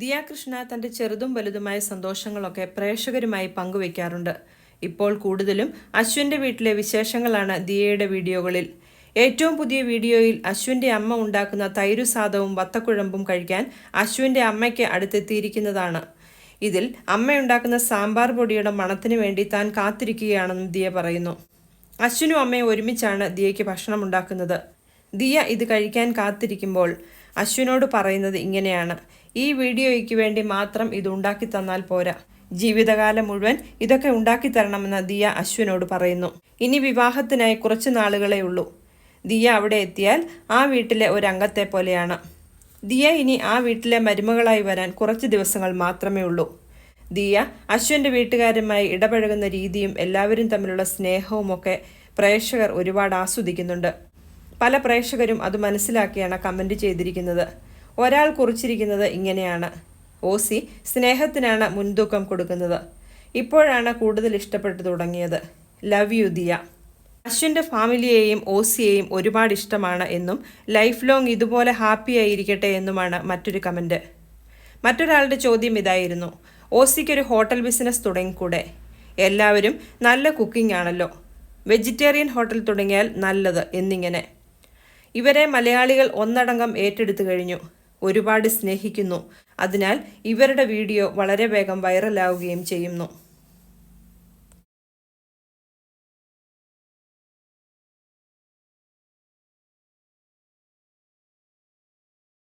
ദിയാകൃഷ്ണ തന്റെ ചെറുതും വലുതുമായ സന്തോഷങ്ങളൊക്കെ പ്രേക്ഷകരുമായി പങ്കുവയ്ക്കാറുണ്ട്. ഇപ്പോൾ കൂടുതലും അശ്വിന്റെ വീട്ടിലെ വിശേഷങ്ങളാണ് ദിയയുടെ വീഡിയോകളിൽ. ഏറ്റവും പുതിയ വീഡിയോയിൽ അശ്വിന്റെ അമ്മ ഉണ്ടാക്കുന്ന തൈരു സാദവും വത്തക്കുഴമ്പും കഴിക്കാൻ അശ്വിന്റെ അമ്മയ്ക്ക് അടുത്തെത്തിയിരിക്കുന്നതാണ്. ഇതിൽ അമ്മയുണ്ടാക്കുന്ന സാമ്പാർ പൊടിയുടെ മണത്തിന് വേണ്ടി താൻ കാത്തിരിക്കുകയാണെന്നും ദിയ പറയുന്നു. അശ്വിനും അമ്മയും ഒരുമിച്ചാണ് ദിയയ്ക്ക് ഭക്ഷണം ഉണ്ടാക്കുന്നത്. ദിയ ഇത് കഴിക്കാൻ കാത്തിരിക്കുമ്പോൾ അശ്വിനോട് പറയുന്നത് ഇങ്ങനെയാണ്. ഈ വീഡിയോയ്ക്ക് വേണ്ടി മാത്രം ഇത് ഉണ്ടാക്കി തന്നാൽ പോരാ. ജീവിതകാലം മുഴുവൻ ഇതൊക്കെ ഉണ്ടാക്കി തരണമെന്ന് ദിയ അശ്വിനോട് പറയുന്നു. ഇനി വിവാഹത്തിനായി കുറച്ച് നാളുകളേ ഉള്ളൂ. ദിയ അവിടെ എത്തിയാൽ ആ വീട്ടിലെ ഒരംഗത്തെ പോലെയാണ്. ദിയ ഇനി ആ വീട്ടിലെ മരുമകളായി വരാൻ കുറച്ച് ദിവസങ്ങൾ മാത്രമേ ഉള്ളൂ. ദിയ അശ്വിന്റെ വീട്ടുകാരുമായി ഇടപഴകുന്ന രീതിയും എല്ലാവരും തമ്മിലുള്ള സ്നേഹവും ഒക്കെ പ്രേക്ഷകർ ഒരുപാട് ആസ്വദിക്കുന്നുണ്ട്. പല പ്രേക്ഷകരും അത് മനസ്സിലാക്കിയാണ് കമന്റ് ചെയ്തിരിക്കുന്നത്. ഒരാൾ കുറിച്ചിരിക്കുന്നത് ഇങ്ങനെയാണ്. ഓസി സ്നേഹത്തിനാണ് മുൻതൂക്കം കൊടുക്കുന്നത്. ഇപ്പോഴാണ് കൂടുതൽ ഇഷ്ടപ്പെട്ടു തുടങ്ങിയത്. Love you Diya. അശ്വിന്റെ ഫാമിലിയെയും ഓസിയെയും ഒരുപാട് ഇഷ്ടമാണ് എന്നും ലൈഫ് ലോങ് ഇതുപോലെ ഹാപ്പി ആയിരിക്കട്ടെ എന്നുമാണ് മറ്റൊരു കമന്റ് മറ്റൊരാളുടെ ചോദ്യം ഇതായിരുന്നു. ഓസിക്കൊരു ഹോട്ടൽ ബിസിനസ് തുടങ്ങിക്കൂടെ? എല്ലാവരും നല്ല കുക്കിംഗ് ആണല്ലോ. വെജിറ്റേറിയൻ ഹോട്ടൽ തുടങ്ങിയാൽ നല്ലത് എന്നിങ്ങനെ. ഇവരെ മലയാളികൾ ഒന്നടങ്കം ഏറ്റെടുത്തു കഴിഞ്ഞു. ഒരുപാട് സ്നേഹിക്കുന്നു. അതിനാൽ ഇവരുടെ വീഡിയോ വളരെ വേഗം വൈറലാവുകയും ചെയ്യുന്നു.